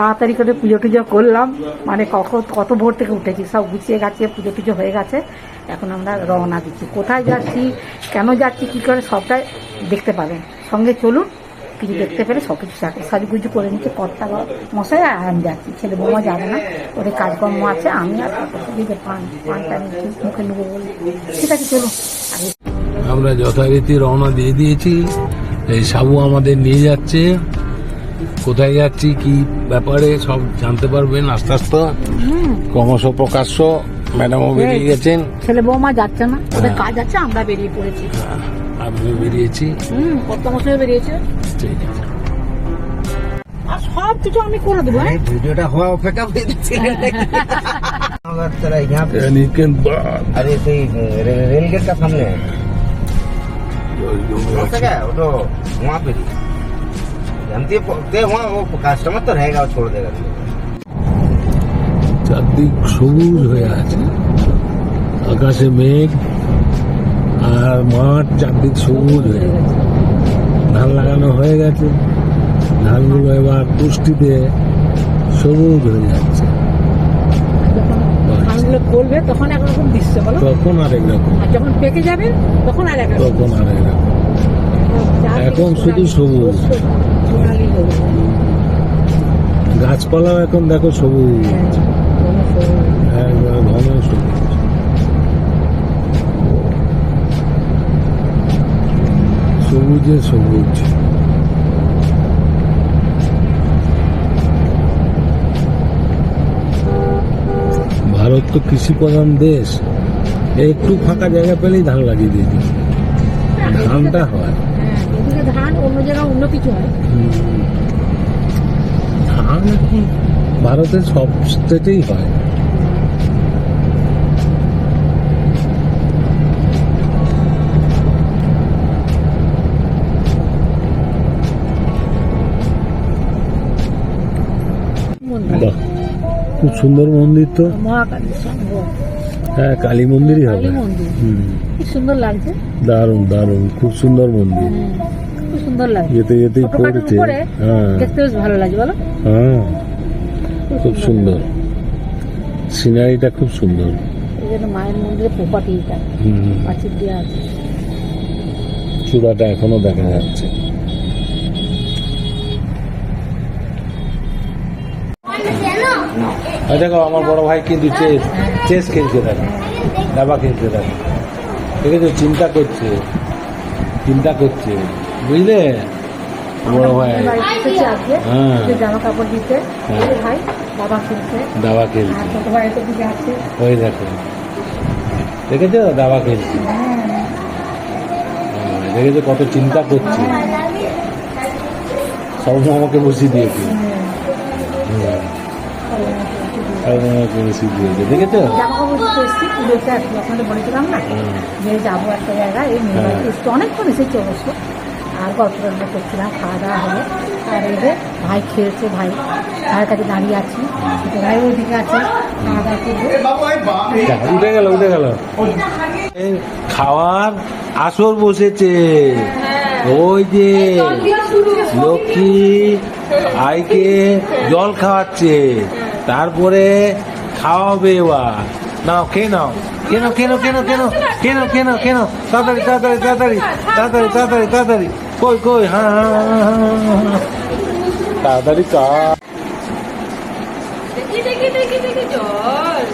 তাড়াতাড়ি করে পুজো টুজো করলাম। মানে কখন কত ভোর থেকে উঠেছি, সব গুছিয়ে গাছিয়ে পুজো টুজো হয়ে গেছে। এখন আমরা রওনা দিচ্ছি। কোথায় যাচ্ছি, কেন যাচ্ছি, কী করে, সবটাই দেখতে পাবেন। সঙ্গে চলুন, কিছু দেখতে পেলে সব কিছু সাজুগুজু করে নিচ্ছে। কর্তা মশাই, আর আমি যাচ্ছি। ছেলে বৌমা যাবে না, ওদের কাজকর্ম আছে, আমি আর দিকে পান পানটা মুখে নেব বলে। ঠিক আছে, চলুন। আমরা যথারীতি রওনা দিয়ে দিয়েছি। এই সাবু আমাদের নিয়ে যাচ্ছে। কোথায় যাচ্ছি কি ব্যাপারে সব জানতে পারবেন আস্তে আস্তে ক্রমশ প্রকাশ্য ম্যাডামও বেরিয়ে গেছেন ছেলে বৌমা যাচ্ছে না ওদের হ্যাঁ। কাজ আছে আমরা বেরিয়ে পড়েছি আমিও বেরিয়েছি হুম কত মশাই বেরিয়েছে ঠিক আছে আর সব কিছু আমি করে দেবো হ্যাঁ ভিডিওটা হওয়া অপেক্ষা করে দিচ্ছিলেন আগরতলা यहाँ पे এনিকেন বাদ अरे सही रे- रेल गेट का सामने है हो सका वो तो वहाँ पे थी जानती है ते वहाँ वो कस्टमर तो रहेगा वो छोड़ देगा চারদিক সবুজ হয়ে আছে আকাশে মেঘ আর মাঠ চারদিক সবুজ হয়ে গেছে ধান লাগানো হয়ে গেছে ধানগুলো এবার পুষ্টিতে সবুজ হয়ে যাচ্ছে যখন ধানগুলো করবে তখন একরকম দৃশ্য বলো তখন আরেক রকম আর যখন পেকে যাবে তখন আর এক রকম তখন আরেক রকম চারদিকে এখন শুধু সবুজ। গাছপালাও এখন দেখো সবুজ। হ্যাঁ। ঘন সবুজ। সবুজে সবুজ। ভারত তো কৃষি প্রধান দেশ। একটু ফাঁকা জায়গা পেলেই ধান লাগিয়ে দিয়ে দিই। ধানটা হয়। ধান অন্য কিছু হয়? ধান এখন ভারতের সব স্টেটেই হয়। খুব সুন্দর মন্দির তো। হ্যাঁ কালী মন্দিরই হবে। সুন্দর লাগছে। দারুণ দারুণ খুব সুন্দর মন্দির। সুন্দর লাগছে যেতে যেতেই ছোটখাটোর পড়েছে। হ্যাঁ দেখতে বেশ ভালো লাগছে বলো। হ্যাঁ। খুব সুন্দর। সিনারিটা খুব সুন্দর। এই জন্য মায়ের মন্দিরে প্রপার্টি এটা হুম, পাঁচিল দেওয়া আছে। চূড়াটা এখনও দেখা যাচ্ছে। দেখো আমার বড় ভাই কিন্তু চেস চেস খেলছে দেখো। দাবা খেলছে দেখো। ঠিক আছে চিন্তা করছে। চিন্তা করছে। বুঝলে? বড় ভাই। হ্যাঁ। জামা কাপড় দিতে হ্যাঁ। ভাই খেলছে। দাবা খেলছে। তো দিকে আছে। ওই দেখো। দেখেছ? দাবা খেলছে। হ্যাঁ, দেখেছ কত চিন্তা করছে? সব আমাকে বসিয়ে দিয়েছে। হুম, সব আমাকে দিয়েছে। দেখেছ? বলেছিলাম না? যে যাব একটা জায়গায় এই মেয়ে হ্যাঁ। আর গল্প টল্প করছিলাম, খাওয়া দাওয়া হলো। আর এই যে ভাই খেলছে ভাই, ভাইয়ের কাছে দাঁড়িয়ে আছি। ভাই ওইদিকে আছে উঠে গেল উঠে গেল। খাওয়ার আসর বসেছে। ওই যে লক্ষ্মী আইকে জল খাওয়াচ্ছে। তারপরে খাওয়াবে এবার। নাও, খেয়ে নাও। কেন কেন কেন কেন কেন কেন কেন তাড়াতাড়ি তাড়াতাড়ি তাড়াতাড়ি তাড়াতাড়ি তাড়াতাড়ি তাড়াতাড়ি। কই কই হ্যাঁ হ্যাঁ হ্যাঁ, হ্যাঁ, হ্যাঁ, হ্যাঁ। তাড়াতাড়ি কা দেখি দেখি দেখি দেখি জল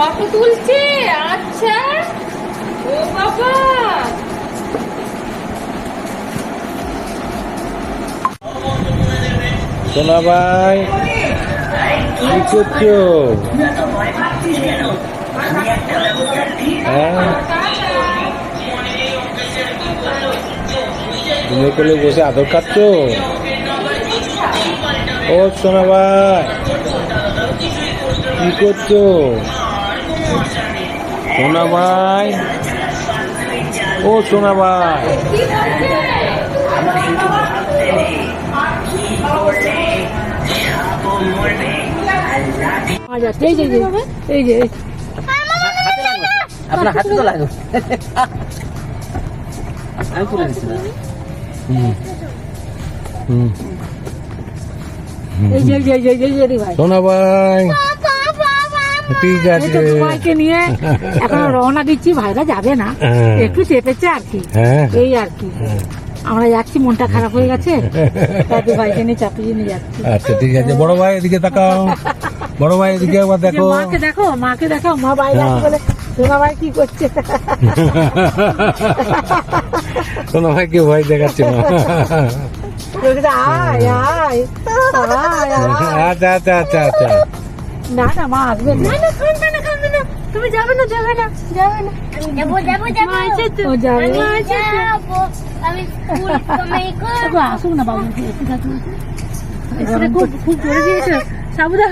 ফটো তুলছে? আচ্ছা। ও বাবা। সোনা ভাই হ্যাঁ? বসে আদর খাচ্ছ? ও সোনা ভাই, কি করছ? সোনা ভাই ও সোনা ভাই। এই যে এই যে, এই যে এই যে। আপনার হাতে তো লাগো আমি তুলে দিচ্ছি না হুম হুম এই যে এই যে, এই যে, এই যে রে ভাই সোনা ভাই ঠিক আছে। ভাইকে নিয়ে এখন রওনা দিচ্ছি ভাইরা যাবে না। হ্যাঁ। একটু চেপেছে আর কি। হ্যাঁ। এই আর কি। আমরা যাচ্ছি মনটা খারাপ হয়ে গেছে। দাদু ভাইকে নিয়ে চাপিয়ে নিয়ে যাচ্ছি। আচ্ছা ঠিক আছে। বড় ভাই এদিকে তাকাও। বড় ভাই এদিকে একবার দেখো। মাকে দেখো মাকে দেখো মা বাইরে হ্যাঁ। বলে সোনা ভাই কি করছে? সোনা ভাইকে ভয় দেখাচ্ছে আয়। আচ্ছা আচ্ছা আচ্ছা আচ্ছা। না না মা আসবে না। না কাঁদবে না কাঁদবে না তুমি যাবে না যাবে না যাবে না। যাব যাব যাব। ও যাবে। আমি যাব। আমি স্কুল কামাই করব। আসুক না বাবু একটু আসুক। এখানে খুব খুব জোরে দিয়েছে। সাবুদা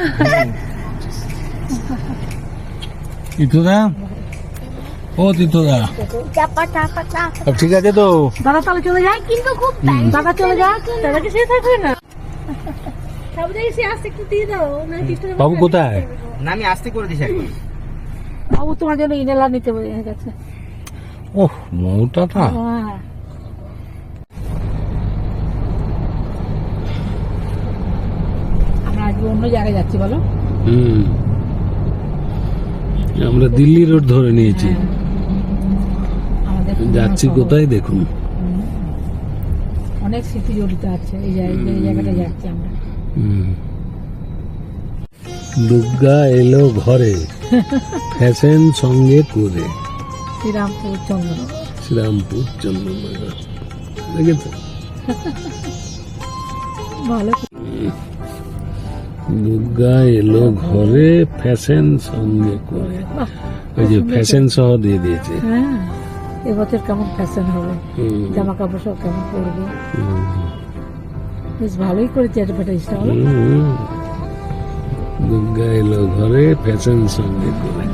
তীর্থদা ও তীর্থদা চাপা চাপা চাপা। ঠিক আছে তো? দাদা তাহলে চলে যায়? কিন্তু খুব দাদা চলে যায়? দাদাকে সে থাকবে না সাবুদা এসে আসতে একটু দিয়ে দাও না কিছু বাবু কোথায়? না আমি আস্তে করে দিছি একবার। বাবু তোমার জন্য ইনেলা নিতে বলে গেছে। ওহ মৌটা না হ্যাঁ। আমরা আজকে অন্য জায়গায় যাচ্ছি বলো। হুম। আমরা দিল্লি রোড ধরে নিয়েছি। আমাদের যাচ্ছি কোথায় দেখুন। অনেক স্মৃতি জড়িত আছে এই জায়গায় এই জায়গাটা যাচ্ছি আমরা। দুর্গা এলো ঘরে। ফ্যাশন সঙ্গে করে শ্রীরামপুর চন্দ্র শ্রীরামপুর চন্দ্রনগর। দেখেছ? ভালো। দুর্গা এলো ঘরে ফ্যাশন সঙ্গে করে ওই যে ফ্যাশন সহ দিয়ে দিয়েছে। হ্যাঁ এবছর কেমন ফ্যাশন হবে? জামা কাপড় সব কেমন পরবে? হুম, বেশ ভালোই করেছে অ্যাডভার্টাইজটা। দুর্গা এলো ঘরে ফ্যাশন সঙ্গে করে